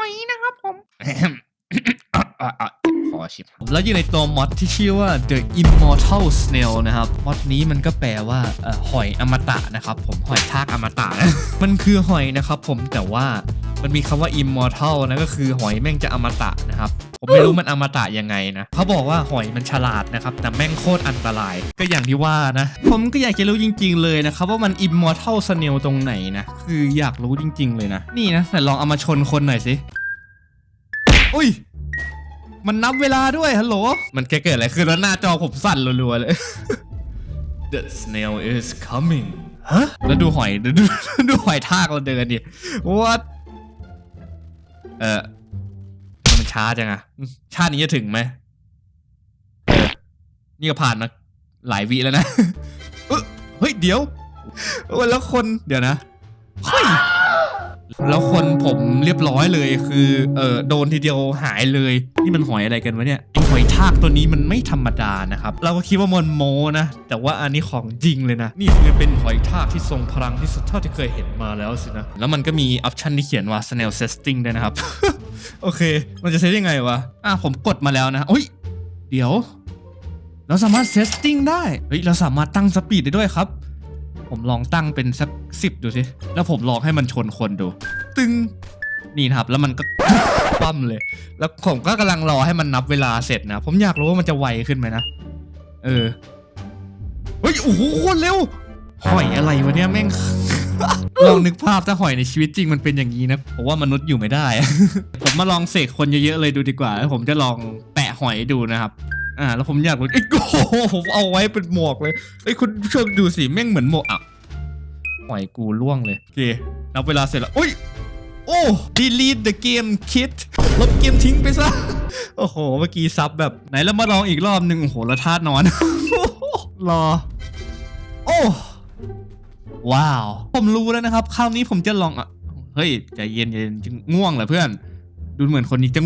อยนะครับผมขอชิมแล้วอยู่ในตัวมอดที่ชื่อว่า The Immortal Snail นะครับ มอดนี้มันก็แปลว่าเอ่อหอยอมตะนะครับผม หอยทากอมตะนะมันคือหอยนะครับผม แต่ว่ามันมีคำว่า immortal นะก็คือหอยแม่งจะอมตะนะครับ ผมไม่รู้มันอมตะยังไงนะ เขาบอกว่าหอยมันฉลาดนะครับ แต่แม่งโคตรอันตราย ก็อย่างที่ว่านะ ผมก็อยากจะรู้จริง ๆ เลยนะครับ ว่ามัน immortal snail ตรงไหนนะ คืออยากรู้จริง ๆ เลยนะ นี่นะแต่ลองเอามาชนคนหน่อยสิ อุ้ย มันนับเวลาด้วยฮัลโหล มันแค่เกิดอะไรขึ้นแล้วหน้าจอผมสั่นรัวๆเลย The snail is coming ฮะ แล้วดูหอยดูดูดูหอยทากเราเดินดิ What เออมันช้าจังอะชาตินี้จะถึงไหมเออนี่ก็ผ่านมาหลายวิแล้วนะเอ้ยเฮ้ย เดี๋ยวเออแล้วคน เดี๋ยวนะ เฮ้ย แล้วคนผมเรียบร้อยเลยคือเออโดนทีเดียวหายเลยนี่มันหอยอะไรกันวะเนี่ยไอหอยทากตัวนี้มันไม่ธรรมดานะครับเราก็คิดว่ามันโมนะ แต่ว่าอันนี้ของจริงเลยนะ นี่คือเป็นหอยทากที่ทรงพลังที่สุดเท่าที่เคยเห็นมาแล้วสินะ แล้วมันก็มีออปชันที่เขียนว่า snail setting ด้วยนะครับ โอเค มันจะเซตยังไงวะอะผมกดมาแล้วนะอุ้ยเดี๋ยว เราสามารถเซตติ้งได้เฮ้ยเราสามารถตั้งสปีดได้ด้วยครับ ผมลองตั้งเป็นสักสิบดูสิ แล้วผมลองให้มันชนคนดู ตึงนี่นะครับ แล้วมันก็คว่ำเลย แล้วผมก็กำลังรอให้มันนับเวลาเสร็จนะ ผมอยากรู้ว่ามันจะไวขึ้นไหมนะ เออ เฮ้ย โอ้โหคตรเร็ว หอยอะไรวะเนี่ยแม่ง ลองนึกภาพถ้าหอยในชีวิตจริงมันเป็นอย่างนี้นะ ผมว่ามนุษย์อยู่ไม่ได้ ผมมาลองเสกคนเยอะๆเลยดูดีกว่าแล้วผมจะลองแปะหอยดูนะครับ อ่า แล้วผมอยากรู้เอ้ยโอ้โหผมเอาไว้เป็นหมวกเลยเอ้ยคุณผู้ชมดูสิแม่งเหมือนหมวกอะหอยกูล่วงเลยโอเคนับเวลาเสร็จแล้วอุ้ยโอ้ delete the game kit ลบเกมทิ้งไปซะ โอ้โห เมื่อกี้ซับแบบไหนเรามาลองอีกรอบหนึ่งโอ้โหแล้วธาตุนอน รอ โอ้ ว้าว ผมรู้แล้วนะครับ คราวนี้ผมจะลองอะ เฮ้ย ใจเย็นเย็นจึงง่วงเหรอเพื่อน ดูเหมือนคนนี้จะ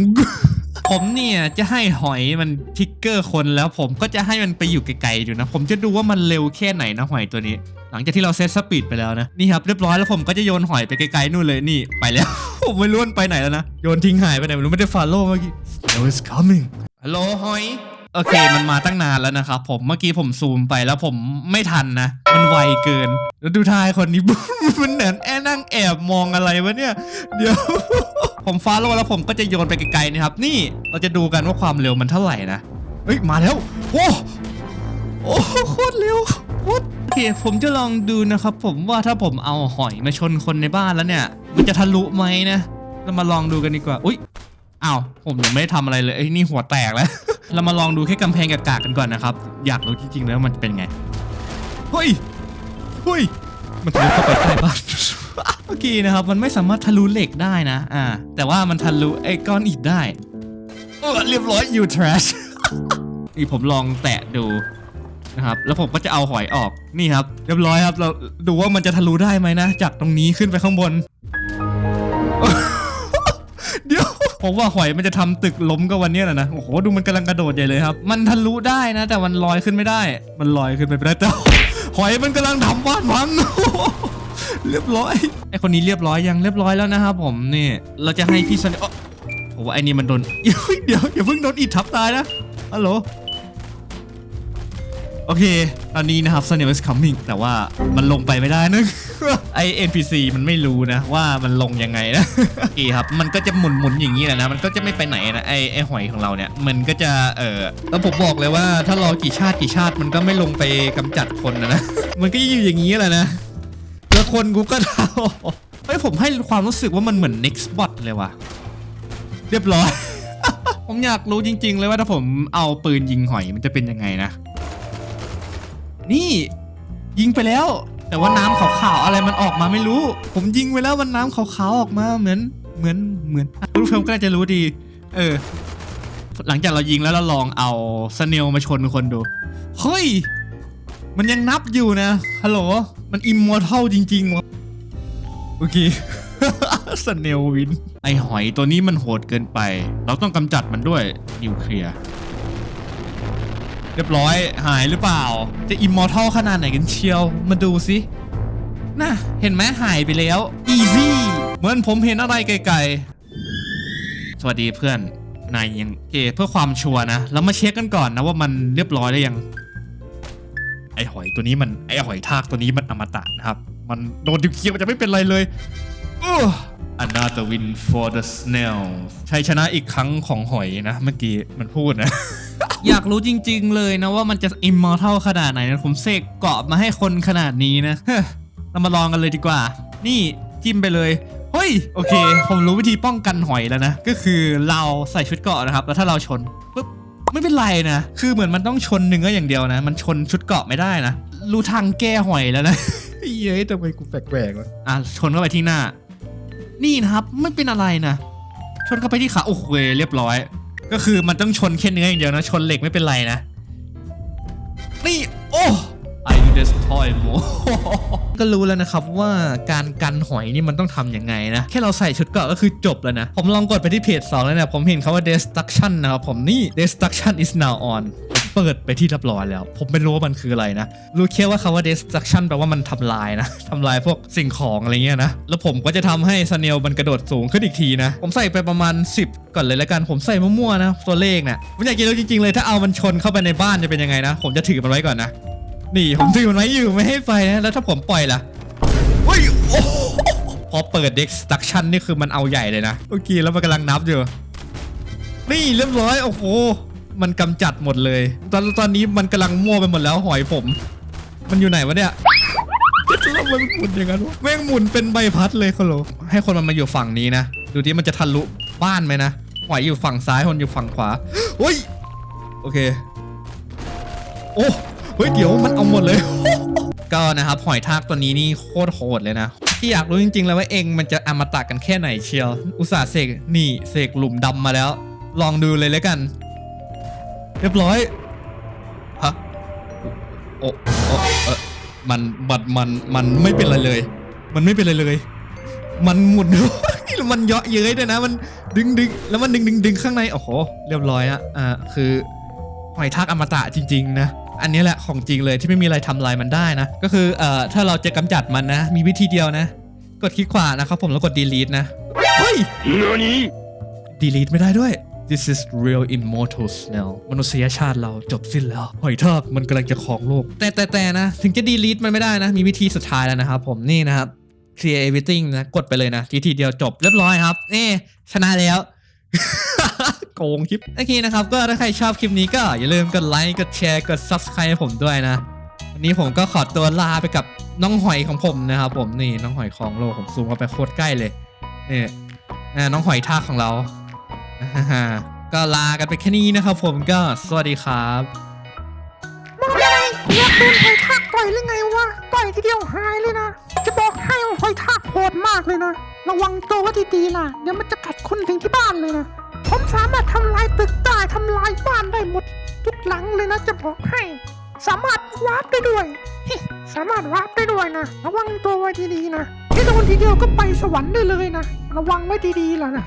ผมเนี่ยจะให้หอยมันทิกเกอร์คนแล้วผมก็จะให้มันไปอยู่ไกลๆอยู่นะ ผมจะดูว่ามันเร็วแค่ไหนนะหอยตัวนี้ หลังจากที่เราเซตสปีดไปแล้วนะนี่ครับเรียบร้อยแล้วผมก็จะโยนหอยไปไกลๆนู่นเลยนี่ไปแล้ว ผมไม่รู้มันไปไหนแล้วนะโยนทิ้งหายไปไหนไม่รู้ไม่ได้ฟอลโล่เมื่อกี้ It was coming ฮัลโหลหอยโอเค มันมาตั้งนานแล้วนะครับผมเมื่อกี้ผมซูมไปแล้วผมไม่ทันนะ มันไวเกิน แล้วดูทายคนนี้ มันเหมือนแอนั่งแอบมองอะไรวะเนี่ย เดี๋ยว ผมฟาโลแล้วผมก็จะโยนไปไกลๆนะครับ นี่เราจะดูกันว่าความเร็วมันเท่าไหร่นะเฮ้ยมาแล้วโอ้โอ้โคตรเร็วโคตรโอเคผมจะลองดูนะครับผมว่าถ้าผมเอาหอยมาชนคนในบ้านแล้วเนี่ย มันจะทะลุไหมนะเรามาลองดูกันดีกว่า อุ้ยอ้าวผมยังไม่ได้ทำอะไรเลยไอ้นี่หัวแตกแล้ว เรามาลองดูแค่กำแพงกากๆกันก่อนนะครับ อยากรู้จริงๆแล้วมันจะเป็นไงเฮ้ยเฮ้ยมันทะลุเข้าไปใต้บ้าน โอเคนะครับมันไม่สามารถทะลุเหล็กได้นะ อ่า แต่ว่ามันทะลุไอ้ก้อนอิฐได้เออเรียบร้อย you trash นี่ผมลองแตะดูนะครับ แล้วผมก็จะเอาหอยออกนี่ครับ เรียบร้อยครับเราดูว่ามันจะทะลุได้ไหมนะ จากตรงนี้ขึ้นไปข้างบน เดี๋ยวผมว่าหอยมันจะทำตึกล้มก็วันเนี้ยแหละนะโอ้โหดูมันกำลังกระโดดใหญ่เลยครับ มันทะลุได้นะ แต่มันลอยขึ้นไม่ได้ มันลอยขึ้นไปไม่ได้แต่หอยมันกำลังทำบ้านพัง เรียบร้อยไอคนนี้เรียบร้อยยังเรียบร้อยแล้วนะครับผมนี่เราจะให้พี่สนิทผมว่าไอนี่มันโดนเดี๋ยวเดี๋ยวอย่าเพิ่งโดนอิดทับตายนะฮัลโหลโอเค ตอนนี้นะครับ Snail is coming แต่ว่ามันลงไปไม่ได้นะไอ NPC มันไม่รู้นะ ว่ามันลงยังไงนะโอเคครับ มันก็จะหมุนหมุนๆอย่างนี้แหละนะ มันก็จะไม่ไปไหนนะไอไอหอยของเราเนี่ย มันก็จะเออแล้วผมบอกเลยว่าถ้ารอกี่ชาติกี่ชาติมันก็ไม่ลงไปกำจัดคนนะนะ มันก็อยู่อย่างนี้แหละนะ แล้วคนกูก็เท่าเฮ้ยผมให้ความรู้สึกว่ามันเหมือน next bot เลยว่ะ เรียบร้อย ผมอยากรู้จริง ๆ เลยว่าถ้าผมเอาปืนยิงหอยมันจะเป็นยังไงนะ นี่ยิงไปแล้ว แต่ว่าน้ำขาวๆอะไรมันออกมาไม่รู้ ผมยิงไปแล้วมันน้ำขาวๆออกมาเหมือนเหมือนเหมือนคุณผู้ชมก็น่าจะรู้ดี เออ หลังจากเรายิงแล้วเราลองเอาสเนลมาชนคนดู เฮ้ย มันยังนับอยู่นะฮัลโหล มันอิมมอร์ทัลจริง ๆวะโอเค สเนลวิน ไอหอยตัวนี้มันโหดเกินไป เราต้องกำจัดมันด้วยนิวเคลียร์เรียบร้อยหายหรือเปล่า จะอิมมอร์ทัลขนาดไหนกันเชียว มาดูสิน่ะ เห็นไหมหายไปแล้ว easy เหมือนผมเห็นอะไรไกลๆ สวัสดีเพื่อนนายยังเคเพื่อความชัวร์นะเรามาเช็คกันก่อนนะว่ามันเรียบร้อยแล้วยัง ไอหอยตัวนี้มันไอหอยทากตัวนี้มันอมตะนะครับ มันโดนดิวเคียวมันจะไม่เป็นไรเลยอู้ Another win for the snail ชัยชนะอีกครั้งของหอยนะ เมื่อกี้มันพูดนะ อยากรู้จริงๆเลยนะว่ามันจะ immortal ขนาดไหนนะผมเสกเกาะมาให้คนขนาดนี้นะ เฮ้ยเรามาลองกันเลยดีกว่า นี่จิ้มไปเลย เฮ้ย โอเค ผมรู้วิธีป้องกันหอยแล้วนะ ก็คือเราใส่ชุดเกาะนะครับ แล้วถ้าเราชนปุ๊บ ไม่เป็นไรนะ คือเหมือนมันต้องชนเนื้ออย่างเดียวนะ มันชนชุดเกราะไม่ได้นะ รู้ทางแก้หอยแล้วนะ เย้ยทำไมกูแปลกๆวะ อะชนเข้าไปที่หน้า นี่นะครับไม่เป็นอะไรนะ ชนเข้าไปที่ขา โอ้โหเรียบร้อย ก็คือมันต้องชนแค่เนื้ออย่างเดียวนะ ชนเหล็กไม่เป็นไรนะ นี่ โอ้ Destroy more ก็รู้แล้วนะครับว่าการกันหอยนี่มันต้องทำยังไงนะ แค่เราใส่ชุดเกราะก็คือจบแล้วนะ ผมลองกดไปที่เพจ2แล้วเนี่ยผมเห็นคาว่า destruction นะครับผมนี่ destruction is now on เปิดไปที่เรียบร้อยแล้ว ผมไม่รู้ว่ามันคืออะไรนะ รู้แค่ว่าคาว่า destruction แปลว่ามันทำลายนะทำลายพวกสิ่งของอะไรเงี้ยนะ แล้วผมก็จะทำให้สเนลมันกระโดดสูงขึ้นอีกทีนะ ผมใส่ไปประมาณ 10 ก่อนเลยแล้วกัน ผมใส่มั่วๆนะ ตัวเลขเนี่ยผมอยากจะรู้จริงๆเลย ถ้าเอามันชนเข้าไปในบ้านจะเป็นยังไงนะ ผมจะถือมันไว้ก่อนนะ นี่ผมถือมันไว้อยู่ไม่ให้ไปนะแล้วถ้าผมปล่อยล่ะเฮ้ยโอ้โหพอเปิด destruction นี่คือมันเอาใหญ่เลยนะโอเคแล้วมันกำลังนับอยู่นี่เรียบร้อยโอ้โหมันกำจัดหมดเลย ตอนตอนนี้มันกำลังมั่วไปหมดแล้วหอยผม มันอยู่ไหนวะเนี่ยแล้วมันหมุนอย่างนั้นวะแม่งหมุนเป็นใบพัดเลยคโลให้คนมันมาอยู่ฝั่งนี้นะ ดูที่มันจะทะลุบ้านไหมนะหอยอยู่ฝั่งซ้ายคนอยู่ฝั่งขวาเฮ้ยโอเค โอ้ เฮ้ยเดี๋ยวมันเอาหมดเลย ก็นะครับหอยทากตัวนี้นี่โคตรโหดเลยนะที่อยากรู้จริงๆแล้วว่าเองมันจะอมตะกันแค่ไหนเชียว อุตส่าห์เสกนี่เสกหลุมดำมาแล้ว ลองดูเลยแล้วกัน เรียบร้อยฮะโอ้โอ้เออมันมันมันมันไม่เป็นไรเลย มันไม่เป็นไรเลย มันหมุนแล้วมันเยาะเย้ยด้วยนะ มันดึงดึงแล้วมันดึงดึงดึงข้างในโอ้โหเรียบร้อยอะอ่าคือหอยทากอมตะจริง ๆ นะ อันนี้แหละของจริงเลยที่ไม่มีอะไรทำลายมันได้นะ ก็คือเอ่อถ้าเราจะกำจัดมันนะ มีวิธีเดียวนะ กดคลิกขวานะครับผมแล้วกด delete นะ เฮ้ย delete ไม่ได้ด้วย This is real immortal snail มนุษยชาติเราจบสิ้นแล้วหอยทากมันกำลังจะครองโลก แต่แต่แต่นะ ถึงจะ delete มันไม่ได้นะ มีวิธีสุดท้ายแล้วนะครับผมนี่นะครับ clear everything นะ กดไปเลยนะ ทีทีเดียวจบเรียบร้อยครับ เอ๊ชนะแล้ว โกงคลิปโอเคนะครับ ก็ถ้าใครชอบคลิปนี้ก็อย่าลืมกดไลค์กดแชร์กด subscribe ให้ผมด้วยนะ วันนี้ผมก็ขอตัวลาไปกับน้องหอยของผมนะครับผมนี่น้องหอยของโลกผมซูมเข้าไปโคตรใกล้เลยนี่อ่น้องหอยทากของเราอ่าก็ลากันไปแค่นี้นะครับผมก็สวัสดีครับมองอะไรอยากโดนหอยทากต่อยหรือไงวะต่อยทีเดียวหายเลยนะ จะบอกให้ว่าหอยทากโหดมากเลยนะ ระวังตัวไว้ดีๆล่ะเดี๋ยวมันจะกัดคุณถึงที่บ้านเลยนะ ผมสามารถทำลายตึกได้ทำลายบ้านได้หมด ทุกหลังเลยนะจะบอกให้ สามารถวาร์ปได้ด้วย สามารถวาร์ปได้ด้วยนะ ระวังตัวไว้ดีๆนะที่โดนทีเดียวก็ไปสวรรค์ได้เลยนะ ระวังไว้ดีๆแล้วนะ